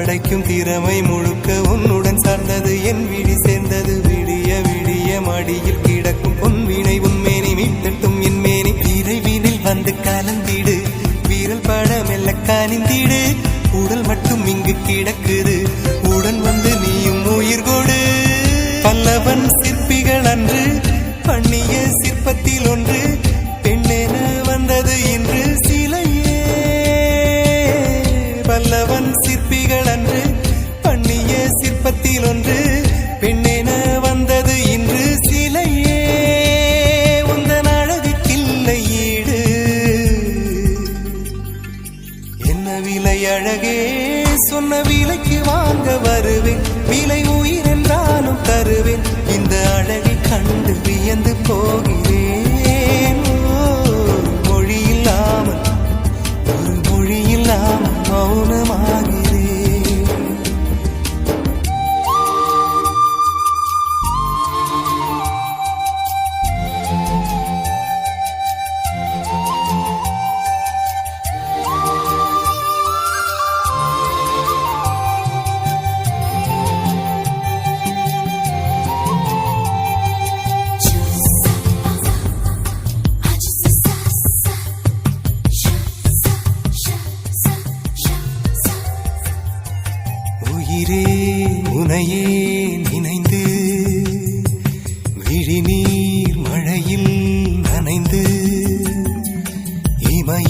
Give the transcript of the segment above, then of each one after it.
படைக்கும் திறமை முழுக்க உன்னுடன் சார்ந்தது. என் விழி சேர்ந்தது விடிய விடிய மடியில் கிடக்கும். பொன்வினை உன்மேனி மீட்டட்டும் என் மேனி. இறைவினில் வந்து கலந்திடு. வீரல் பட மெல்ல காணிந்திடு உடல் மட்டும் இங்கு கிடக்குது. உடன் வந்து நீயும் உயிர் கொடு. பல்லவன் சிற்பிகள் அன்று பண்ணிய சிற்பத்தில் ஒன்று. பெண்ணென வந்தது இன்று. பல்லவன் சிற்பிகள் அன்று பண்ணிய சிற்பத்தில் ஒன்று பெண்ணென வந்தது இன்று சிலையே. உந்தன் அழகுக்கில்லை ஈடு. என்ன விலை அழகே சொன்ன விலைக்கு வாங்க வருவேன். விலை உயிர் என்றாலும் தருவேன். இந்த அழகை கண்டு வியந்து போகிறேன். உயிரே உனையே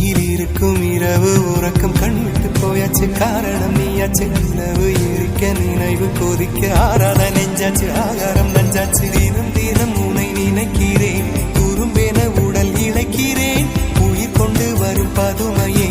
இமையில் இருக்கும் இரவு உறக்கம் கண்விட்டு போயாச்சு. காரணம் நீயாச்சு. நிலவு இருக்க நினைவு கொதிக்க ஆறாத நெஞ்சாச்சு. ஆகாரம் நஞ்சாச்சு. தினம் தினம் உனை நினைக்கிறேன். குறும்பென உடல் இழைக்கிறேன். உயிர் கொண்டு வரும் பதுமையே.